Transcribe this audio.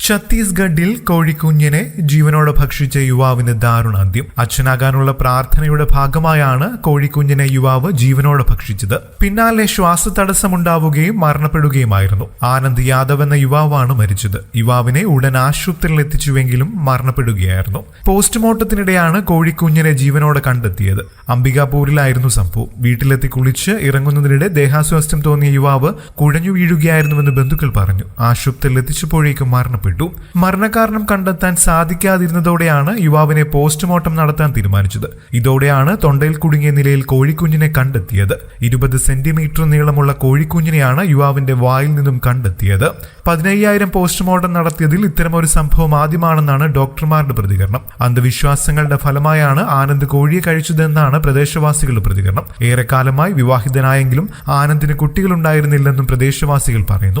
ഛത്തീസ്ഗഡിൽ കോഴിക്കുഞ്ഞിനെ ജീവനോടെ ഭക്ഷിച്ച യുവാവിന് ദാരുണാന്ത്യം. അച്ഛനാകാനുള്ള പ്രാർത്ഥനയുടെ ഭാഗമായാണ് കോഴിക്കുഞ്ഞിനെ യുവാവ് ജീവനോടെ ഭക്ഷിച്ചത്. പിന്നാലെ ശ്വാസതടസ്സമുണ്ടാവുകയും മരണപ്പെടുകയുമായിരുന്നു. ആനന്ദ് യാദവ് എന്ന യുവാവാണ് മരിച്ചത്. യുവാവിനെ ഉടൻ ആശുപത്രിയിൽ എത്തിച്ചുവെങ്കിലും മരണപ്പെടുകയായിരുന്നു. പോസ്റ്റ്മോർട്ടത്തിനിടെയാണ് കോഴിക്കുഞ്ഞിനെ ജീവനോടെ കണ്ടെത്തിയത്. അംബികാപൂരിലായിരുന്നു സംഭവം. വീട്ടിലെത്തി കുളിച്ച് ഇറങ്ങുന്നതിനിടെ ദേഹാസ്വാസ്ഥ്യം തോന്നിയ യുവാവ് കുഴഞ്ഞു വീഴുകയായിരുന്നുവെന്ന് ബന്ധുക്കൾ പറഞ്ഞു. ആശുപത്രിയിൽ എത്തിച്ചപ്പോഴേക്കും മരണപ്പെട്ടു. മരണകാരണം കണ്ടെത്താൻ സാധിക്കാതിരുന്നതോടെയാണ് യുവാവിനെ പോസ്റ്റ്മോർട്ടം നടത്താൻ തീരുമാനിച്ചത്. ഇതോടെയാണ് തൊണ്ടയിൽ കുടുങ്ങിയ നിലയിൽ കോഴിക്കുഞ്ഞിനെ കണ്ടെത്തിയത്. ഇരുപത് സെന്റിമീറ്റർ നീളമുള്ള കോഴിക്കുഞ്ഞിനെയാണ് യുവാവിന്റെ വായിൽ നിന്നും കണ്ടെത്തിയത്. പതിനയ്യായിരം പോസ്റ്റ്മോർട്ടം നടത്തിയതിൽ ഇത്തരമൊരു സംഭവം ആദ്യമാണെന്നാണ് ഡോക്ടർമാരുടെ പ്രതികരണം. അന്ധവിശ്വാസങ്ങളുടെ ഫലമായാണ് ആനന്ദ് കോഴിയെ കഴിച്ചതെന്നാണ് പ്രദേശവാസികളുടെ പ്രതികരണം. ഏറെക്കാലമായി വിവാഹിതനായെങ്കിലും ആനന്ദിന് കുട്ടികളുണ്ടായിരുന്നില്ലെന്നും പ്രദേശവാസികൾ പറയുന്നു.